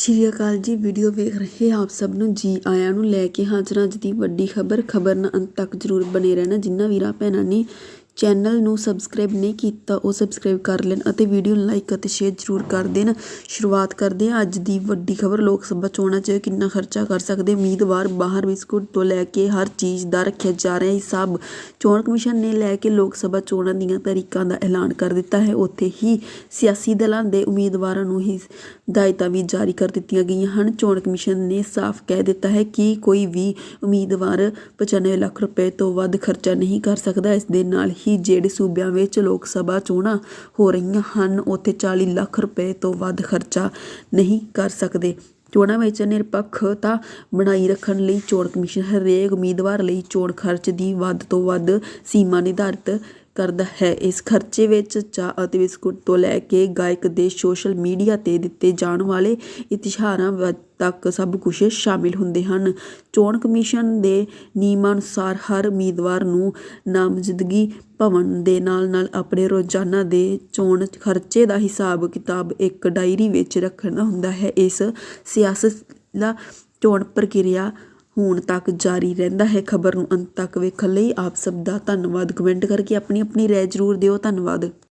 ਸ਼੍ਰੀ ਅਕਾਲ ਜੀ ਵੀਡੀਓ ਵੇਖ ਰਹੇ ਆਪ ਸਭ ਨੂੰ। ਜੀ ਆਇਆਂ ਨੂੰ ਲੈ ਕੇ ਹਾਜ਼ਰ ਹਾਂ ਅੱਜ ਦੀ ਵੱਡੀ ਖਬਰ। ਖਬਰ ਨਾਲ ਅੰਤ ਤੱਕ ਜਰੂਰ ਬਣੇ ਰਹਿਣਾ। ਜਿਨ੍ਹਾਂ ਵੀਰਾਂ, ਭੈਣਾਂ ਨੇ ਚੈਨਲ ਨੂੰ ਸਬਸਕ੍ਰਾਈਬ ਨਹੀਂ ਕੀਤਾ, ਉਹ ਸਬਸਕ੍ਰਾਈਬ ਕਰ ਲੈਣ ਅਤੇ ਵੀਡੀਓ ਨੂੰ ਲਾਈਕ ਅਤੇ ਸ਼ੇਅਰ ਜਰੂਰ ਕਰ ਦੇਣ। ਸ਼ੁਰੂਆਤ ਕਰਦੇ ਹਾਂ ਅੱਜ ਦੀ ਵੱਡੀ ਖਬਰ। ਲੋਕ ਸਭਾ ਚੋਣਾਂ 'ਚ ਕਿੰਨਾ ਖਰਚਾ ਕਰ ਸਕਦੇ? ਉਮੀਦਵਾਰ ਬਾਹਰ ਬਿਸਕੁਟ ਤੋਂ ਲੈ ਕੇ ਹਰ ਚੀਜ਼ ਦਾ ਰੱਖਿਆ ਜਾ ਰਿਹਾ ਹਿਸਾਬ ਚੋਣ ਕਮਿਸ਼ਨ ਨੇ ਲੈ ਕੇ ਲੋਕ ਸਭਾ ਚੋਣਾਂ ਦੀਆਂ ਤਾਰੀਖਾਂ ਦਾ ਐਲਾਨ ਕਰ ਦਿੱਤਾ ਹੈ। ਉੱਥੇ ਹੀ ਸਿਆਸੀ ਦਲਾਂ ਦੇ ਉਮੀਦਵਾਰਾਂ ਨੂੰ ਹੀ ਹਦਾਇਤਾਂ ਵੀ ਜਾਰੀ ਕਰ ਦਿੱਤੀਆਂ ਗਈਆਂ ਹਨ। ਚੋਣ ਕਮਿਸ਼ਨ ਨੇ ਸਾਫ਼ ਕਹਿ ਦਿੱਤਾ ਹੈ ਕਿ ਕੋਈ ਵੀ ਉਮੀਦਵਾਰ 95 ਲੱਖ ਰੁਪਏ ਤੋਂ ਵੱਧ ਖਰਚਾ ਨਹੀਂ ਕਰ ਸਕਦਾ। ਇਸ ਦੇ ਨਾਲ ਹੀ ਜਿਹੜੇ ਸੂਬਿਆਂ ਵਿੱਚ ਲੋਕ ਸਭਾ ਚੋਣਾਂ ਹੋ ਰਹੀਆਂ ਹਨ, ਉੱਥੇ 40 ਲੱਖ ਰੁਪਏ ਤੋਂ ਵੱਧ ਖਰਚਾ ਨਹੀਂ ਕਰ ਸਕਦੇ। ਚੋਣਾਂ ਵਿੱਚ ਨਿਰਪੱਖਤਾ ਬਣਾਈ ਰੱਖਣ ਲਈ ਚੋਣ ਕਮਿਸ਼ਨ ਹਰੇਕ ਉਮੀਦਵਾਰ ਲਈ ਚੋਣ ਖਰਚ ਦੀ ਵੱਧ ਤੋਂ ਵੱਧ ਸੀਮਾ ਨਿਰਧਾਰਿਤ ਕਰਦਾ ਹੈ। ਇਸ ਖਰਚੇ ਵਿੱਚ ਚਾਹ ਅਤੇ ਬਿਸਕੁਟ ਤੋਂ ਲੈ ਕੇ ਗਾਇਕ ਦੇ ਸੋਸ਼ਲ ਮੀਡੀਆ ਤੇ ਦਿੱਤੇ ਜਾਣ ਵਾਲੇ ਇਸ਼ਤਿਹਾਰਾਂ ਵ- ਤੱਕ ਸਭ ਕੁਝ ਸ਼ਾਮਿਲ ਹੁੰਦੇ ਹਨ। ਚੋਣ ਕਮਿਸ਼ਨ ਦੇ ਨਿਯਮਾਂ ਅਨੁਸਾਰ ਹਰ ਉਮੀਦਵਾਰ ਨੂੰ ਨਾਮਜ਼ਦਗੀ ਭਵਨ ਦੇ ਨਾਲ-ਨਾਲ ਆਪਣੇ ਰੋਜ਼ਾਨਾ ਦੇ ਚੋਣ ਖਰਚੇ ਦਾ ਹਿਸਾਬ ਕਿਤਾਬ ਇੱਕ ਡਾਇਰੀ ਵਿੱਚ ਰੱਖਣਾ ਹੁੰਦਾ ਹੈ। ਇਸ ਸਿਆਸਤ ਦਾ ਚੋਣ ਪ੍ਰਕਿਰਿਆ ਹੁਣ ਤੱਕ ਜਾਰੀ ਰਹਿੰਦਾ ਹੈ ਖਬਰ ਨੂੰ ਅੰਤ ਤੱਕ ਵੇਖਣ ਲਈ ਆਪ ਸਭ ਦਾ ਧੰਨਵਾਦ। ਕਮੈਂਟ ਕਰਕੇ ਆਪਣੀ ਆਪਣੀ ਰਾਏ ਜ਼ਰੂਰ ਦਿਓ। ਧੰਨਵਾਦ।